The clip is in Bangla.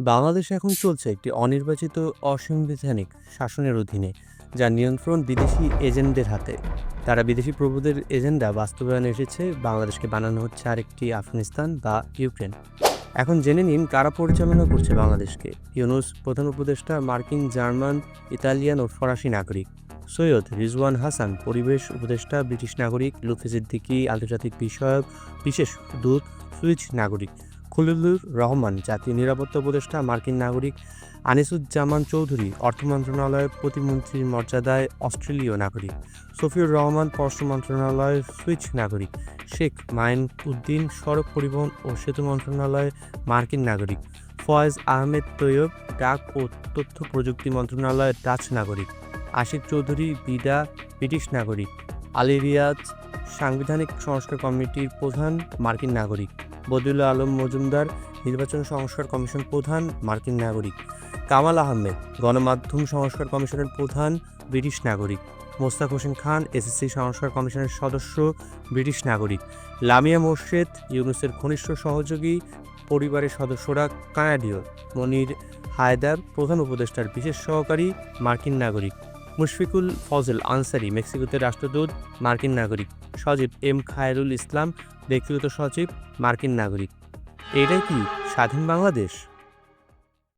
বাংলাদেশে এখন চলছে একটি অনির্বাচিত অসাংবিধানিক শাসনের অধীনে যার নিয়ন্ত্রণ বিদেশি এজেন্টদের হাতে। তারা বিদেশি প্রভুদের এজেন্ডা বাস্তবায়নে এসেছে, বাংলাদেশকে বানানো হচ্ছে আরেকটি আফগানিস্তান বা ইউক্রেন। এখন জেনে নিন কারা পরিচালনা করছে বাংলাদেশকে। ইউনুস প্রধান উপদেষ্টা, মার্কিন, জার্মান, ইতালিয়ান ও ফরাসি নাগরিক। সৈয়দ রিজওয়ান হাসান, পরিবেশ উপদেষ্টা, ব্রিটিশ নাগরিক লুফি সিদ্দিকি, আন্তর্জাতিক বিষয়ক, বিশেষ দূত, সুইচ নাগরিক। খলিলুর রহমান, জাতীয় নিরাপত্তা উপদেষ্টা, মার্কিন নাগরিক আনিসুজ্জামান চৌধুরী, অর্থ মন্ত্রণালয়ের প্রতিমন্ত্রীর মর্যাদায় অস্ট্রেলীয় নাগরিক, সফিউর রহমান, পররাষ্ট্র মন্ত্রণালয়ের সুইচ নাগরিক, শেখ মাইন উদ্দিন, সড়ক পরিবহন ও সেতু মন্ত্রণালয়ের মার্কিন নাগরিক, ফয়েজ আহমেদ তৈয়ব, ডাক ও তথ্য প্রযুক্তি মন্ত্রণালয়ের ডাচ নাগরিক, আশিক চৌধুরী, বিডা, ব্রিটিশ নাগরিক, আলী রিয়াজ, সাংবিধানিক সংস্কার কমিটির প্রধান মার্কিন নাগরিক। বদিউল আলম মজুমদার, নির্বাচন সংস্কার কমিশন প্রধান মার্কিন নাগরিক। কামাল আহমেদ, গণমাধ্যম সংস্কার কমিশনের প্রধান ব্রিটিশ নাগরিক। মোস্তাক হোসেন খান, এসএসসি সংস্কার কমিশনের সদস্য, ব্রিটিশ নাগরিক। লামিয়া মোর্শেদ, ইউনুসের ঘনিষ্ঠ সহযোগী, পরিবারের সদস্যরা কানাডীয়। মনির হায়দার, প্রধান উপদেষ্টার বিশেষ সহকারী, মার্কিন নাগরিক। মুশফিকুল ফজল আনসারি, মেক্সিকোতে রাষ্ট্রদূত, মার্কিন নাগরিক। সজীব এম খায়রুল ইসলাম, ব্যক্তিগত সচিব, মার্কিন নাগরিক। এটাই কি স্বাধীন বাংলাদেশ?